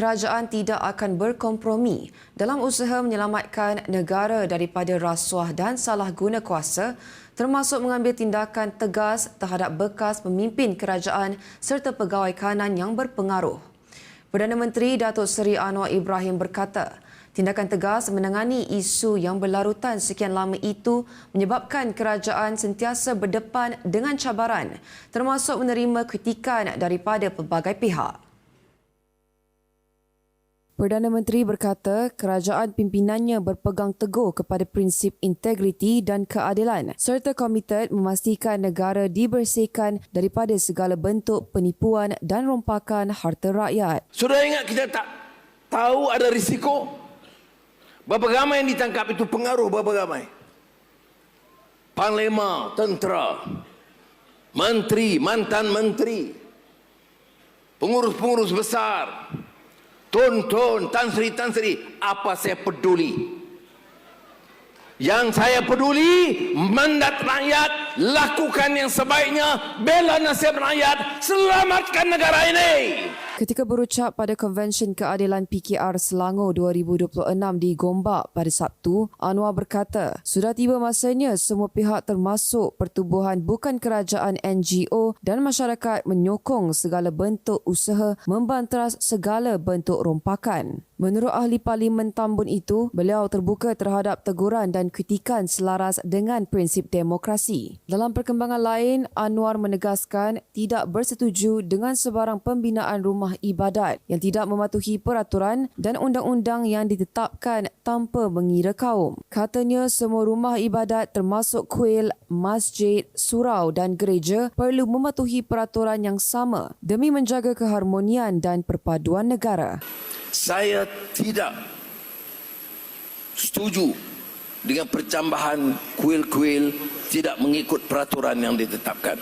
kerajaan tidak akan berkompromi dalam usaha menyelamatkan negara daripada rasuah dan salah guna kuasa termasuk mengambil tindakan tegas terhadap bekas pemimpin kerajaan serta pegawai kanan yang berpengaruh. Perdana Menteri Datuk Seri Anwar Ibrahim berkata, tindakan tegas menangani isu yang berlarutan sekian lama itu menyebabkan kerajaan sentiasa berdepan dengan cabaran termasuk menerima kritikan daripada pelbagai pihak. Perdana Menteri berkata kerajaan pimpinannya berpegang teguh kepada prinsip integriti dan keadilan serta komited memastikan negara dibersihkan daripada segala bentuk penipuan dan rompakan harta rakyat. Sudah ingat kita tak tahu ada risiko? Berapa ramai yang ditangkap itu pengaruh berapa ramai? Panglima, tentera, menteri, mantan menteri, pengurus-pengurus besar, Tun-tun, Tan Sri, Tan Sri, apa saya peduli? Yang saya peduli, mandat rakyat, lakukan yang sebaiknya, bela nasib rakyat, selamatkan negara ini. Ketika berucap pada Konvensyen Keadilan PKR Selangor 2026 di Gombak pada Sabtu, Anwar berkata, sudah tiba masanya semua pihak termasuk pertubuhan bukan kerajaan NGO dan masyarakat menyokong segala bentuk usaha membanteras segala bentuk rompakan. Menurut ahli Parlimen Tambun itu, beliau terbuka terhadap teguran dan kritikan selaras dengan prinsip demokrasi. Dalam perkembangan lain, Anwar menegaskan tidak bersetuju dengan sebarang pembinaan rumah ibadat yang tidak mematuhi peraturan dan undang-undang yang ditetapkan tanpa mengira kaum. Katanya semua rumah ibadat termasuk kuil, masjid, surau dan gereja perlu mematuhi peraturan yang sama demi menjaga keharmonian dan perpaduan negara saya tidak setuju dengan percambahan kuil-kuil tidak mengikut peraturan yang ditetapkan.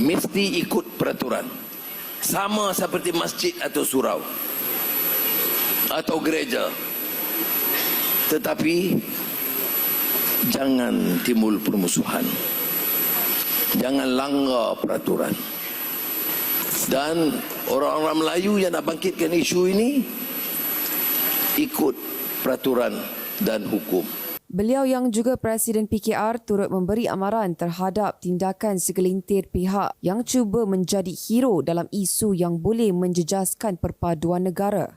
Mesti ikut peraturan. Sama seperti masjid atau surau. Atau gereja. Tetapi jangan timbul permusuhan. Jangan langgar peraturan. Dan orang-orang Melayu yang nak bangkitkan isu ini ikut peraturan dan hukum. Beliau yang juga Presiden PKR turut memberi amaran terhadap tindakan segelintir pihak yang cuba menjadi hero dalam isu yang boleh menjejaskan perpaduan negara.